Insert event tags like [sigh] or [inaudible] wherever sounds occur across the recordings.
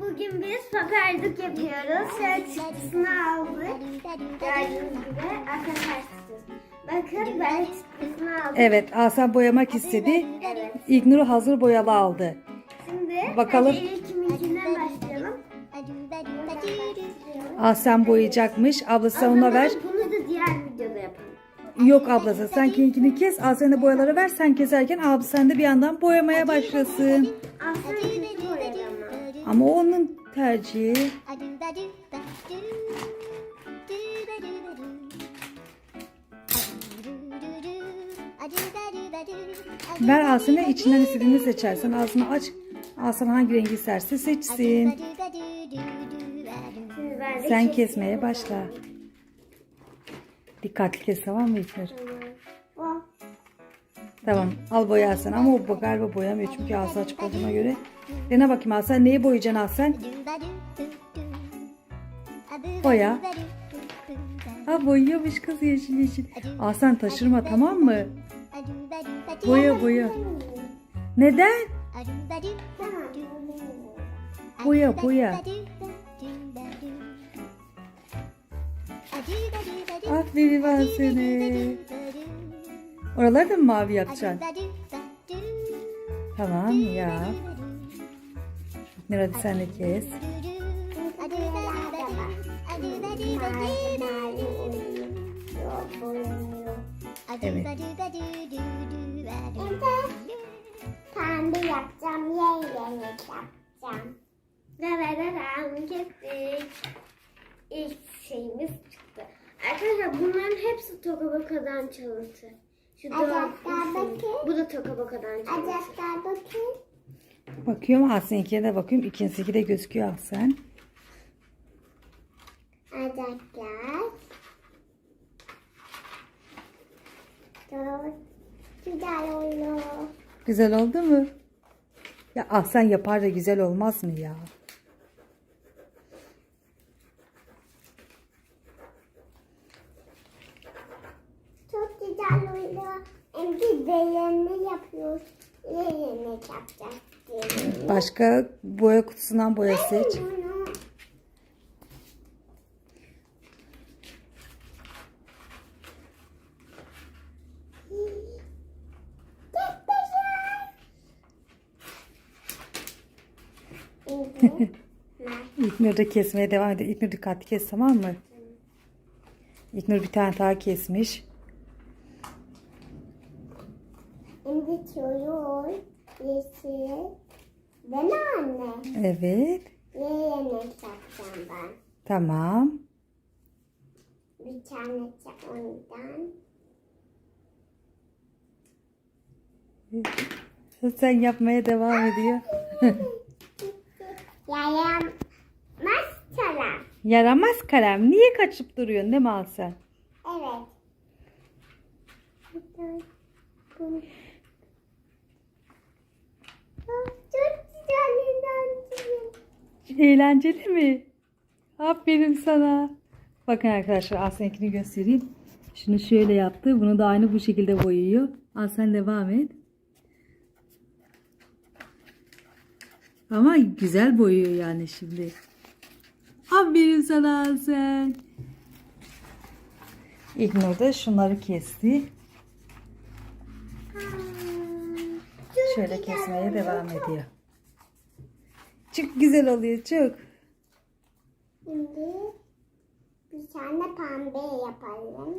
Bugün biz paperdik yapıyoruz. Şöyle çıktısını aldık. Gördüğünüz gibi arkadaşlar. Bakın ben çıktısını aldım. Evet Hasan boyamak istedi. Evet. İgnur'u hazır boyalı aldı. Şimdi Bakalım. hadi ilk kiminkinden başlayalım. Hasan boyayacakmış. Ablası ona ver. Bunu da diğer videoda yapalım. Yok ablası sen keninkini kes. Hasan'a da boyaları ver. Sen keserken abi sen de bir yandan boyamaya başlasın. Aslında ama. Onun tercihi. Ver Hasan'a içinden istediğini seçersen ağzını aç. Hasan hangi rengi isterse seçsin. Sen kes- kesmeye başla. Dikkatli kes tamam mı İlknur? Tamam al boya Hasan ama o galiba boyamıyor çünkü ağzı açık olduğuna göre. Dene bakayım Hasan neyi boyayacaksın Hasan? Boya. Ha boyuyormuş kız yeşil yeşil. Hasan taşırma tamam mı? Boya boya. Neden? Boya boya. Aferin ben seni. Oraları da mı mavi yapacaksın? Tamam ya. Hadi sen de kes. Evet. Pembe yapacağım, yengenek yapacağım. Dararara kestik. İlk şeyimiz çıktı. Arkadaşlar bunların hepsi Tokabaka'dan çalıntı. Şu dört. Bu da Tokabaka'dan çalıntı. Acaba bakın. Bakıyorum Hasan'ınkine de bakıyorum. İkincisi de gözüküyor Hasan. Güzel oluyor. Güzel oldu mu? Ya Ahsen yapar da güzel olmaz mı ya? Çok güzel Yemek yapacağız. Başka boya kutusundan boya seç. Bunu [laughs] İlknur da kesmeye devam ediyor. İlknur dikkatli kes tamam mı? İlknur bir tane daha kesmiş. Çoğu yeşil. Mi anne? Evet. Ne yemek yapacağım ben? Tamam. Bir tane ondan. Sen yapmaya devam ediyor. [laughs] Yaramaz çalar. Yaramaz kalem. Niye kaçıp duruyorsun değil mi Ahsen? Evet. Bunu- Çok güzel eğlenceli. Eğlenceli mi? Aferin sana. Bakın arkadaşlar Ahsen'inkini göstereyim. Şunu şöyle yaptı. Bunu da aynı bu şekilde boyuyor. Ahsen devam et. Ama güzel boyuyor yani şimdi. Aferin sana Ahsen. İlknur da şunları kesti. Şöyle kesmeye devam ediyor. Çok güzel oluyor çok. Şimdi bir tane pembe yapalım.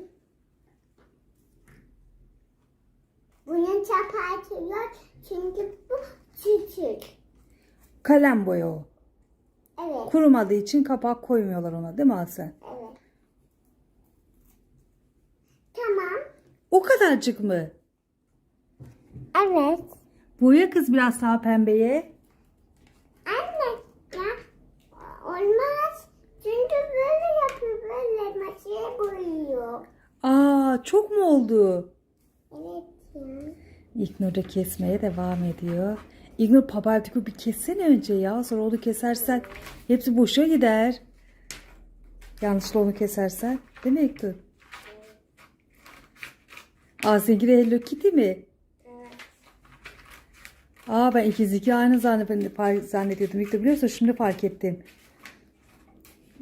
Bunun çapı yok çünkü bu küçük. Kalem boya o. Evet, Kurumadığı için kapak koymuyorlar ona değil mi Hasan? evet. Tamam. O kadarcık mı? Evet. Boya kız biraz daha pembeye. Anne ya olmaz. Çünkü böyle yapıyor böyle maçaya boyuyor. Aa çok mu oldu? Evet ya. İlknur da kesmeye devam ediyor. İlknur papartiku bir kessene önce ya. Sonra onu kesersen hepsi boşa gider. Yanlışla onu kesersen. Değil mi İlknur? Aa seninki de Hello Kitty mi? Aa ben ikizdeki aynı zannet- zannediyordum. İlk de biliyorsun şimdi fark ettim.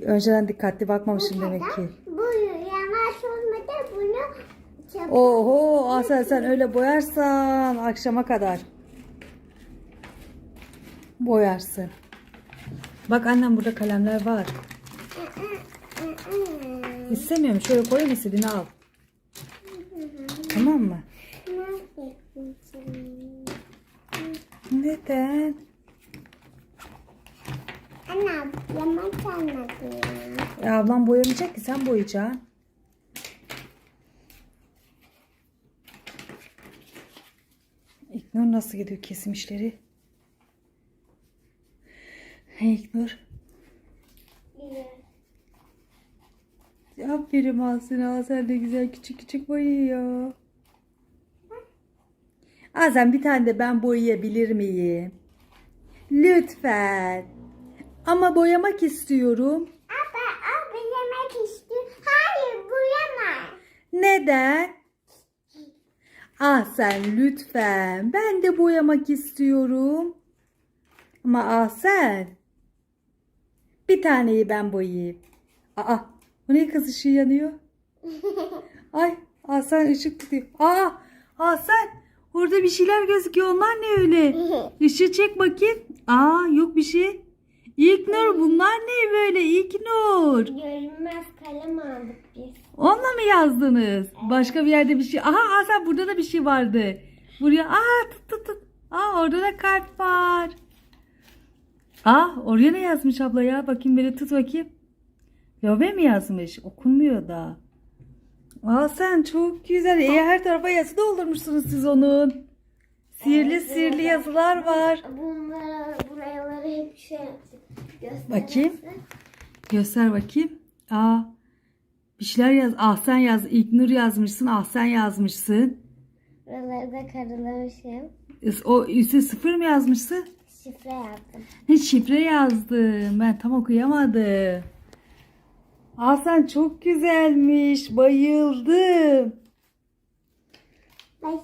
Önceden dikkatli bakmamışım demek ki. Bu yavaş olmadı bunu çabuk. Oho Asel sen öyle boyarsan akşama kadar. Boyarsın. Bak annem burada kalemler var. İstemiyorum. Şöyle koyayım istediğini al. Tamam mı? Neden? Ana yaman çalmadı. E, ablam boyamayacak ki sen boyayacaksın. İknur nasıl gidiyor kesim işleri? Hey İknur. Aferin Asena. Sen de güzel küçük küçük boyuyor. Azem bir tane de ben boyayabilir miyim? Lütfen. Ama boyamak istiyorum. Ama o bilemek istiyor. Hayır buyamaz. Neden? Ah sen lütfen. Ben de boyamak istiyorum. Ama ah sen. Bir taneyi ben boyayayım. Aa, bu ne kız ışığı yanıyor? [laughs] Ay, ah sen ışık tutuyor. Aa, ah sen. Orada bir şeyler gözüküyor. Onlar ne öyle? [laughs] Işığı çek bakayım. Aa, yok bir şey. İlknur bunlar ne böyle? İlknur. Görünmez kalem aldık biz. Onunla mı yazdınız? Başka bir yerde bir şey. Aha Hasan burada da bir şey vardı. Buraya aa tut tut tut. Aa orada da kalp var. Aa oraya ne yazmış abla ya? Bakayım böyle tut bakayım. Lobe mi yazmış? Okunmuyor da. Aa sen çok güzel. E, her tarafa yazı doldurmuşsunuz siz onun. Sihirli sihirli yazılar var. Bunlara, buraları hep şey yaptık. Göster. Bakayım. Göster bakayım. Aa bir şeyler yaz. Ah sen yaz. İlknur yazmışsın. Ah sen yazmışsın. Buraları da karalamışım. O üstü sıfır mı yazmışsın? Şifre yaptım. Hiç şifre yazdım. Ben tam okuyamadım. Aa sen çok güzelmiş. Bayıldım. Ay.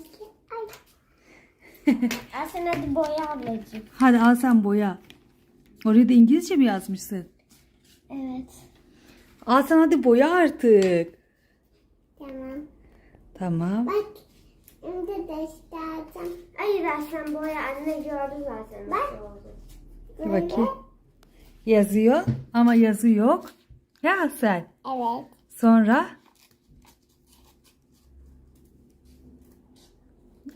Aslında hadi boya ablacığım. Hadi al sen boya. Oraya da İngilizce mi yazmışsın? Evet. Al sen hadi boya artık. Tamam. Tamam. Bak. Şimdi göstereceğim. Hayır Aslan boya anne gördü zaten. Bak. Bir bakayım. Yazıyor ama yazı yok. Ya sen. Evet. Sonra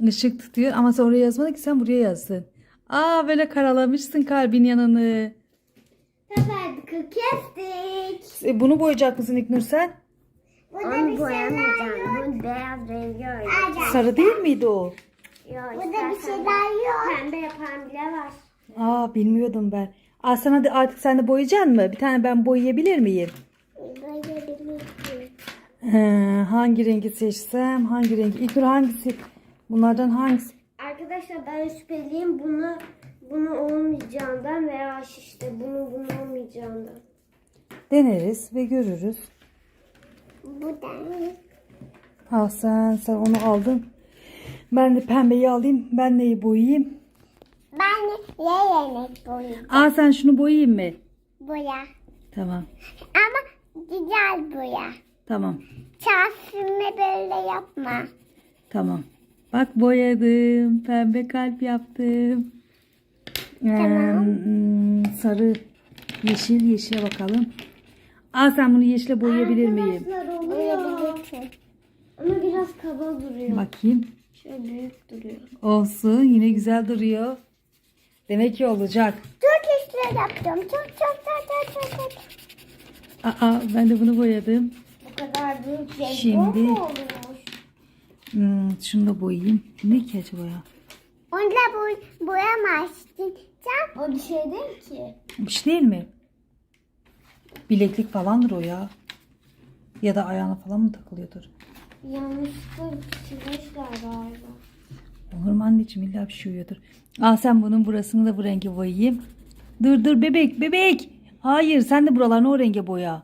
ışık tutuyor ama sonra yazmadı ki sen buraya yazdın. Aa böyle karalamışsın kalbin yanını. Kabardık kestik. E, bunu boyayacak mısın İknur sen? Burada Onu bir şeyler boyamayacağım. yok. Bu beyaz rengi öyle. Sarı değil miydi o? Yok, Burada bir istersen şeyler yok. Pembe yapan bile var. Aa bilmiyordum ben. Sen hadi artık sen de boyayacaksın mı? Bir tane ben boyayabilir miyim? Ee, hangi rengi seçsem? Hangi rengi? İlknur hangisi? Bunlardan hangisi? Arkadaşlar ben şüpheliyim bunu bunu olmayacağından veya işte bunu bunu olmayacağından. Deneriz ve görürüz. Bu da. Ha sen sen onu aldın. Ben de pembeyi alayım. Ben neyi boyayayım? Ben yemek boyayacağım. Aa sen şunu boyayayım mı? Boya. Tamam. Ama güzel boya. Tamam. Çarpımı böyle yapma. Tamam. Bak boyadım. Pembe kalp yaptım. Ee, hmm, sarı, yeşil, yeşile bakalım. Aa sen bunu yeşile boyayabilir miyim? Arkadaşlar oluyor. Ama biraz kaba duruyor. Bakayım. Şöyle büyük duruyor. Olsun. Yine güzel duruyor. Demek ki olacak. Çok işler yaptım. Çok çok çok çok çok. Aa ben de bunu boyadım. Bu kadar büyük şey Şimdi- mu oluyormuş? Hmm, şunu da boyayayım. Ne ki acaba ya? Onda boy boyamazsın. Sen O bir şey değil ki. Bir şey değil mi? Bileklik falandır o ya. Ya da ayağına falan mı takılıyordur? Yanlışlıkla çizmişler galiba. Olur mu anneciğim illa bir şey uyuyordur. Aa sen bunun burasını da bu renge boyayayım. Dur dur bebek bebek. Hayır sen de buralarını o renge boya.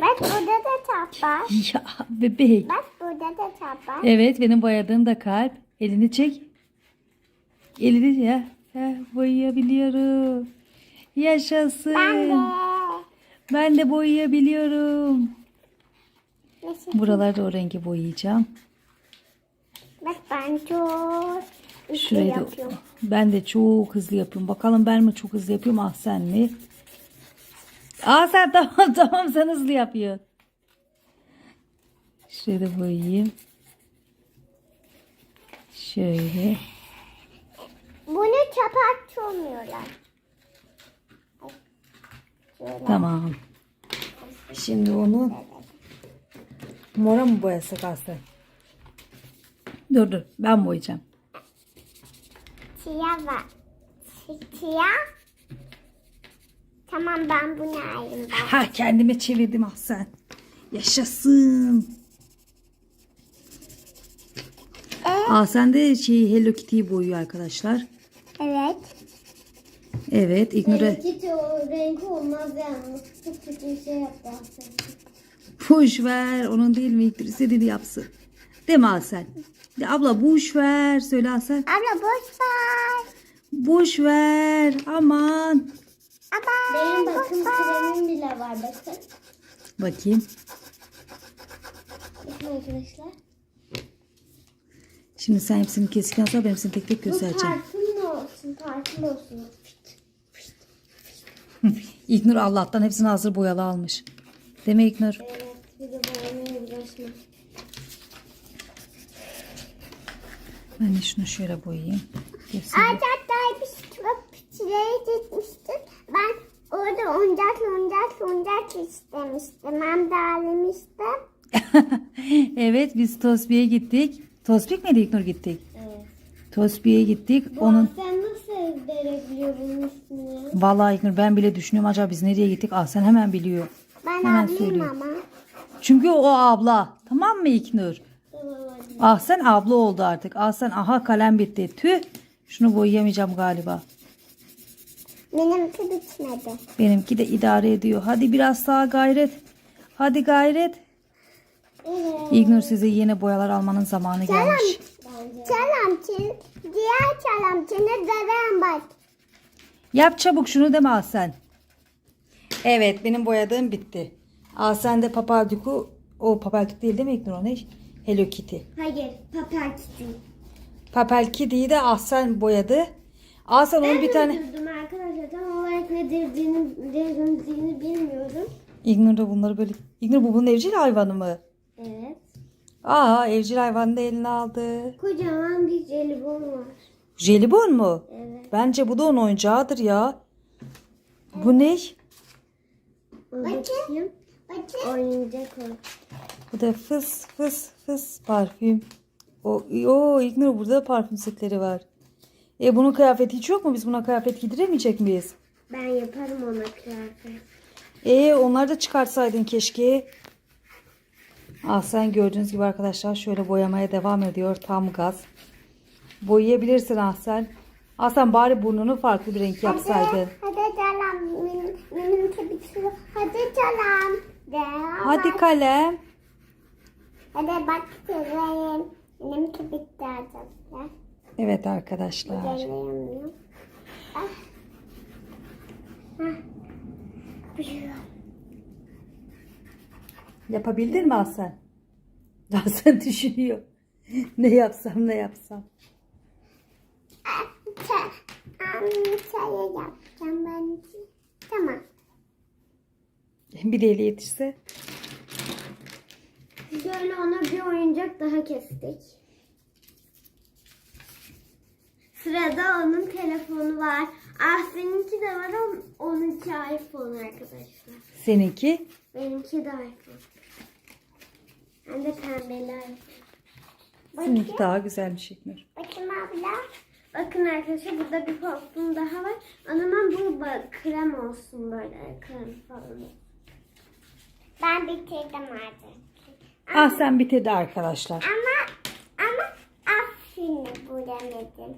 bak burada da çap var. [laughs] Ya bebek. Bak burada da çap var. Evet benim boyadığım da kalp. Elini çek. Elini ya. ya boyayabiliyorum. Yaşasın. Ben de. Ben de boyayabiliyorum. Buralarda o rengi boyayacağım. Bak ben çok hızlı Şurayı da yapıyorum. ben de çok hızlı yapıyorum. Bakalım ben mi çok hızlı yapıyorum ah sen mi? Aa sen [laughs] tamam tamam sen hızlı yapıyorsun. Şurayı da boyayayım. Şöyle. Bunu çöpe atmıyorlar. Şöyle. Tamam. Şimdi onu mora mı boyasak Aslen? Dur dur ben boyayacağım. Siyah var. Si- Siyah. Tamam ben bunu alayım. Ben. Ha kendime çevirdim Ahsen. Yaşasın. Ahsen de şey Hello Kitty'yi boyuyor arkadaşlar. Evet. Evet İgnur'a Benimki de o renk olmaz yalnız. Çok kötü bir şey yaptı boş ver. Onun değil mi İgnur istediğini yapsın. Değil mi Ahsen? De abla boş ver. Söyle Ahsen. Abla boş ver. Boş ver. Aman. Ama Benim boş bakım ver. kremim bile var bakın. Bakayım. Bakın arkadaşlar. Şimdi sen hepsini kestikten sonra ben hepsini tek tek Bu göstereceğim. parfüm olsun, parfüm olsun. İgnur Allah'tan hepsini hazır boyalı almış. Değil mi İgnur? Evet, bir de boyamaya uğraşma. Ben de şunu şöyle boyayayım. Göstereyim. Hatta bir çok çileğe gitmiştim. Ben orada oyuncakla oyuncakla oyuncak istemiştim. Hem de almıştım. [laughs] evet biz Tosbi'ye gittik. Tosbik miydi İlknur gittik? Evet. Tosbi'ye gittik. Onun... Onun Sen nasıl ezbere bunun ismini? Vallahi İlknur ben bile düşünüyorum acaba biz nereye gittik? Ah sen hemen biliyor. Ben Hemen alayım söylüyor. ama. Çünkü o abla. Tamam mı İlknur? Tamam hadi. Ah sen abla oldu artık. Ah sen aha kalem bitti. Tüh. Şunu boyayamayacağım galiba. Benimki bitmedi. Benimki de idare ediyor. Hadi biraz daha gayret. Hadi gayret. İlknur size yeni boyalar almanın zamanı gelmiş. Çalam çin. Diğer çalam çini dedem bak. Yap çabuk şunu deme Ahsen. Evet benim boyadığım bitti. Ahsen de Paparduk'u o Paparduk değil değil mi İlknur o ne? Hello Kitty. Hayır, papel kitty. Papel Kitty'yi de Ahsen boyadı. Ahsen onun bir tane... Üzüldüm arkadaşlar. Tam olarak ne dediğini, dediğini bilmiyorum. İlknur da bunları böyle... İlknur bu bunun evcil hayvanı mı? Evet. Aa evcil hayvanı da eline aldı. Kocaman bir jelibon var. Jelibon mu? Evet. Bence bu da onun oyuncağıdır ya. Bu ne? Bakayım. Bakın. Oyuncak o. Bu da fıs fıs fıs parfüm. O, o İlknur burada da parfüm setleri var. E bunun kıyafeti hiç yok mu? Biz buna kıyafet giydiremeyecek miyiz? Ben yaparım ona kıyafet. E onları da çıkartsaydın keşke. Ah sen gördüğünüz gibi arkadaşlar şöyle boyamaya devam ediyor tam gaz. Boyayabilirsin Ahsen. Ahsen bari burnunu farklı bir renk yapsaydın. Hadi çalam. Benim, benimki bitiyor. Hadi çalam. De. Hadi kalem. Hadi bak söyleyeyim. Benimki bitti arkadaşlar. Evet arkadaşlar. Söyleyemiyorum. Ah. Hah. Buyurun. Yapabildin mi Ahsen? Ahsen düşünüyor. ne yapsam ne yapsam. Çay, am, çayı yapacağım ben. Tamam. Bir de eli yetişse. Şöyle ona bir oyuncak daha kestik. Sırada onun telefonu var. Ah seninki de var ama onunki iPhone arkadaşlar. Seninki? Benimki de iPhone. Hem de pembeli iPhone. Seninki daha güzelmiş İlknur. Bakayım abla. Bakın arkadaşlar burada bir parfüm daha var. Ama bu krem olsun böyle krem falan. Ben bitirdim artık. Ah sen bitirdi arkadaşlar. Ama ama aferin bu demedim.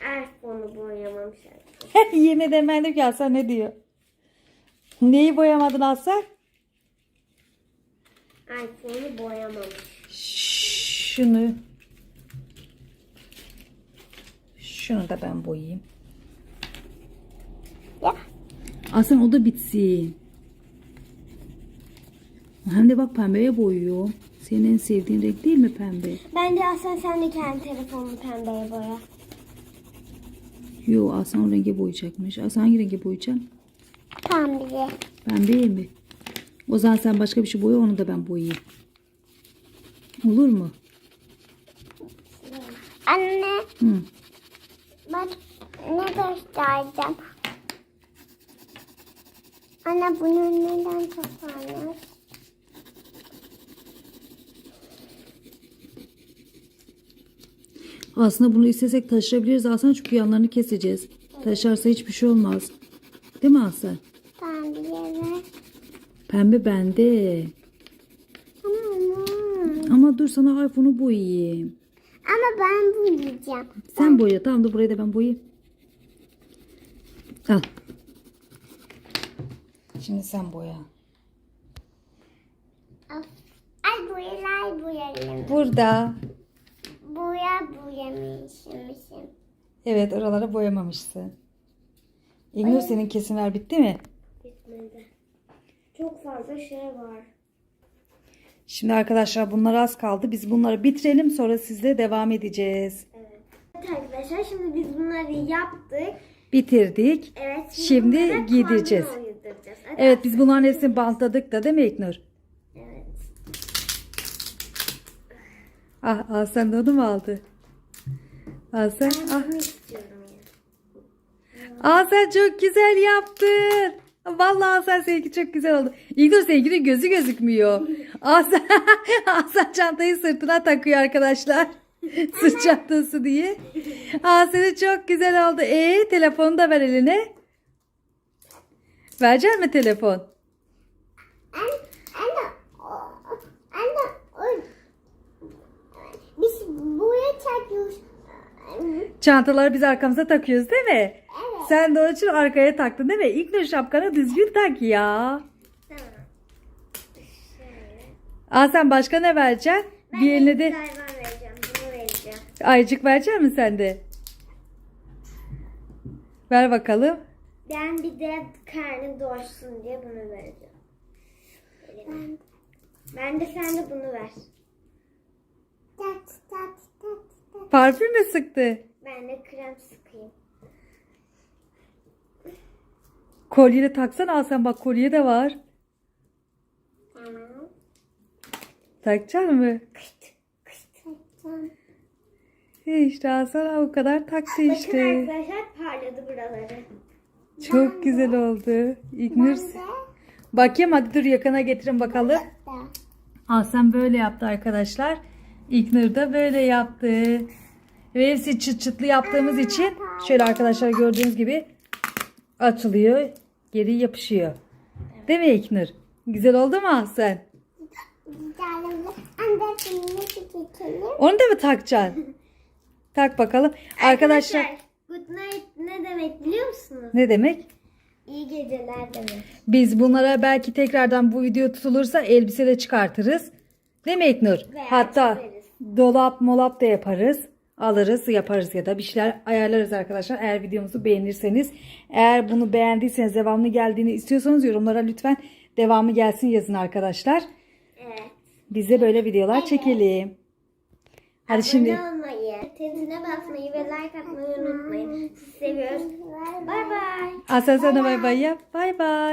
iPhone'u boyamam şarkı. [laughs] Yine demedim ki Hasan ne diyor? Neyi boyamadın Hasan? iPhone'u boyamam. Şunu Şunu da ben boyayayım. Ya. Aslan o da bitsin. Hem de bak pembeye boyuyor. Senin en sevdiğin renk değil mi pembe? Bence Aslan sen de kendi telefonunu pembeye boya. Yo Aslan o renge boyayacakmış. Aslan hangi renge boyayacaksın? Pembe. Pembeye mi? O zaman sen başka bir şey boya onu da ben boyayayım. Olur mu? Anne Hı. bak ne göstereceğim. Anne bunu neden takarlar? Aslında bunu istesek taşırabiliriz Aslan çünkü yanlarını keseceğiz. Taşarsa hiçbir şey olmaz. Değil mi Aslan? Pembe ve Pembe bende. Ama Ama dur sana iPhone'u boyayayım. Ama ben bu yiyeceğim. Sen boya. Tamam da burayı da ben boyayayım. Al. Şimdi sen boya. Ay boyalar boyayayım. Burada. Boya boyamışım. Evet oralara boyamamışsın. İlgnur senin kesimler bitti mi? Bitmedi. Çok fazla şey var. Şimdi arkadaşlar bunlar az kaldı. Biz bunları bitirelim sonra sizle devam edeceğiz. Evet. Evet arkadaşlar şimdi biz bunları yaptık. Bitirdik. Evet. Şimdi uyduracağız. Hadi Evet biz bunların hepsini bantladık da değil mi İlknur? Evet. Ah, ah sen de onu mu aldı? Ah sen, ah. İstiyorum ya. Aa sen çok güzel yaptın. Vallahi sen seninki çok güzel oldu. İlknur seninkinin gözü gözükmüyor. Aa, [laughs] sen çantayı sırtına takıyor arkadaşlar. [laughs] Sırt çantası diye. Senin çok güzel oldu. E telefonu da ver eline. Verecek mi telefon? Anne, anne, o- anne, o, biz boya çakıyoruz. Çantaları biz arkamıza takıyoruz değil mi? Evet. Sen de onun için arkaya taktın değil mi? İlknur şapkanı düzgün tak ya. Tamam. Şöyle. Aa sen başka ne vereceksin? Ben Bir eline de hayvan vereceğim. Bunu vereceğim. ayıcık verecek misin sen de? Ver bakalım. Ben bir de karnı doysun diye bunu vereceğim. Ben Ben de sen de bunu ver. tat, tat, tat. Parfüm mü sıktı? Ben de krem sıkayım. Kolye de taksana al sen bak kolye de var. Tamam. Takacak mı? Tamam. E işte Hasan o kadar taktı Bakın işte. arkadaşlar parladı buraları. Çok güzel oldu. İlknur. Ben de Bakayım hadi dur yakına getirin bakalım. da. Hasan böyle yaptı arkadaşlar. İlknur da böyle yaptı. Ve hepsi çıt çıtlı yaptığımız için şöyle arkadaşlar gördüğünüz gibi açılıyor. Geri yapışıyor. Değil mi İlknur? Güzel oldu mu çekelim. Onu da mı takacaksın? [laughs] Tak bakalım. Arkadaşlar Good night ne demek biliyor musunuz? ne demek? İyi geceler demek. Biz bunlara belki tekrardan bu video tutulursa elbise de çıkartırız. Değil mi İlknur? Veya Hatta çizeriz. Dolap molap da yaparız. Alırız yaparız ya da bir şeyler ayarlarız arkadaşlar. Eğer videomuzu beğenirseniz. Eğer bunu beğendiyseniz devamlı geldiğini istiyorsanız yorumlara lütfen devamı gelsin yazın arkadaşlar. Evet. Bize böyle videolar çekelim. Hadi şimdi. Abone olmayı, tezine basmayı ve like atmayı unutmayın. Sizi seviyoruz. Bay bay. Aslan sana bay bay yap. Bay bay.